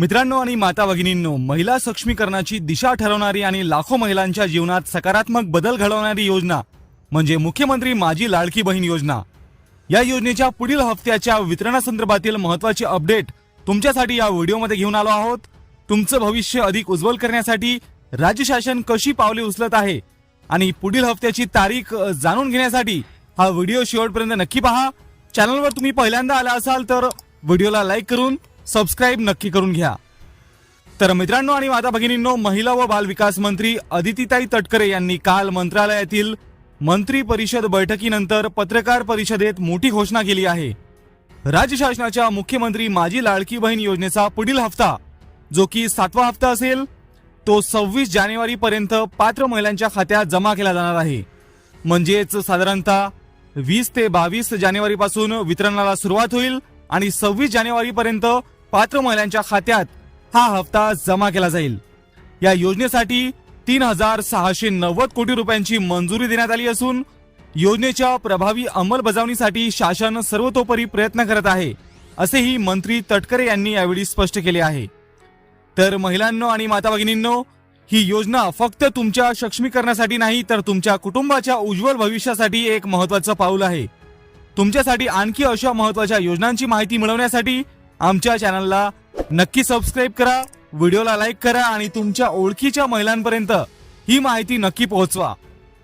मित्रांनो आणि माता भगिनींनो महिला सक्षमीकरणाची दिशा ठरवणारी आणि लाखो महिलांच्या जीवनात सकारात्मक बदल घडवणारी योजना म्हणजे मुख्यमंत्री माझी लाडकी बहीण योजना. या योजनेच्या पुढील हप्त्याच्या वितरणासंदर्भातील महत्वाची अपडेट तुमच्यासाठी या व्हिडिओमध्ये घेऊन आलो आहोत. तुमचं भविष्य अधिक उज्ज्वल करण्यासाठी राज्य शासन कशी पावले उचलत आहे आणि पुढील हप्त्याची तारीख जाणून घेण्यासाठी हा व्हिडिओ शेवटपर्यंत नक्की पहा. चॅनलवर तुम्ही पहिल्यांदा आला असाल तर व्हिडिओला लाईक करून सबस्क्राईब नक्की करून घ्या. तर मित्रांनो आणि माता भगिनींनो महिला व बाल विकास मंत्री अदितीताई तटकरे यांनी काल मंत्रालयातील मंत्री परिषद बैठकीनंतर पत्रकार परिषदेत मोठी घोषणा केली आहे. राज्य शासनाच्या मुख्यमंत्री माझी लाडकी बहीण योजनेचा पुढील हप्ता जो की सातवा हप्ता असेल तो सव्वीस जानेवारी पर्यंत पात्र महिलांच्या खात्यात जमा केला जाणार आहे. म्हणजेच साधारणतः वीस ते बावीस जानेवारीपासून वितरणाला सुरुवात होईल आणि सव्वीस जानेवारीपर्यंत पात्र महिलांच्या खात्यात हा हप्ता जमा केला जाईल. या योजनेसाठी तीन हजार सहाशे नव्वद कोटी रुपयांची मंजुरी देण्यात आली असून योजनेच्या प्रभावी अंमलबजावणीसाठी शासन सर्वतोपरी प्रयत्न करत आहे असेही मंत्री तटकरे यांनी यावेळी स्पष्ट केले आहे. तर महिलांनो आणि माता भगिनींनो ही योजना फक्त तुमच्या सक्षमीकरणासाठी नाही तर तुमच्या कुटुंबाच्या उज्ज्वल भविष्यासाठी एक महत्वाचं पाऊल आहे. तुमच्यासाठी आणखी अशा महत्त्वाच्या योजनांची माहिती मिळवण्यासाठी आमच्या चॅनलला नक्की सबस्क्राईब करा व्हिडिओला लाईक करा आणि तुमच्या ओळखीच्या महिलांपर्यंत ही माहिती नक्की पोहोचवा.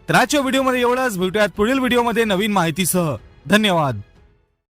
तर आजच्या व्हिडिओमध्ये एवढंच. भेटूयात पुढील व्हिडिओमध्ये नवीन माहितीसह. धन्यवाद.